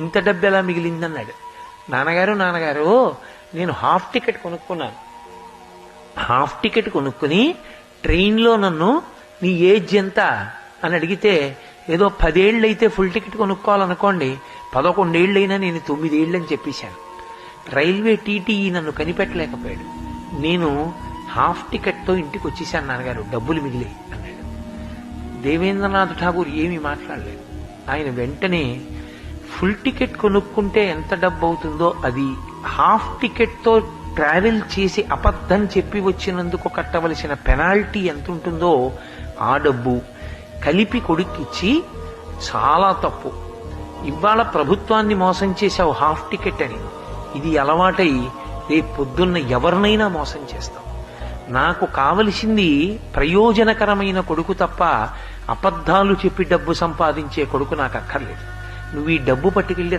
ఇంత డబ్బు ఎలా మిగిలిందన్నాడు నాన్నగారు నాన్నగారు నేను హాఫ్ టికెట్ కొనుక్కున్నాను. హాఫ్ టికెట్ కొనుక్కుని ట్రైన్లో నన్ను నీ ఏజ్ ఎంత అని అడిగితే ఏదో పదేళ్ళు అయితే ఫుల్ టికెట్ కొనుక్కోవాలనుకోండి పదకొండేళ్ళైనా నేను తొమ్మిదేళ్ళు అని చెప్పేశాను. రైల్వే టీటీఈ నన్ను కనిపెట్టలేకపోయాడు. నేను హాఫ్ టికెట్తో ఇంటికి వచ్చేసాను నాన్నగారు డబ్బులు మిగిలి అన్నాడు. దేవేంద్రనాథ్ ఠాగూర్ ఏమీ మాట్లాడలేదు. ఆయన వెంటనే ఫుల్ టికెట్ కొనుక్కుంటే ఎంత డబ్బు అవుతుందో అది హాఫ్ టికెట్తో ట్రావెల్ చేసి అబద్ధం చెప్పి వచ్చినందుకు కట్టవలసిన పెనాల్టీ ఎంత ఉంటుందో ఆ డబ్బు కలిపి కొడుక్కిచ్చి చాలా తప్పు. ఇవాళ ప్రభుత్వాన్ని మోసం చేశావు హాఫ్ టికెట్ అని. ఇది అలవాటై రేపు పొద్దున్న ఎవరినైనా మోసం చేస్తాం నాకు కావలసింది ప్రయోజనకరమైన కొడుకు తప్ప అబద్ధాలు చెప్పి డబ్బు సంపాదించే కొడుకు నాకు అక్కర్లేదు. నువ్వు ఈ డబ్బు పట్టుకెళ్ళి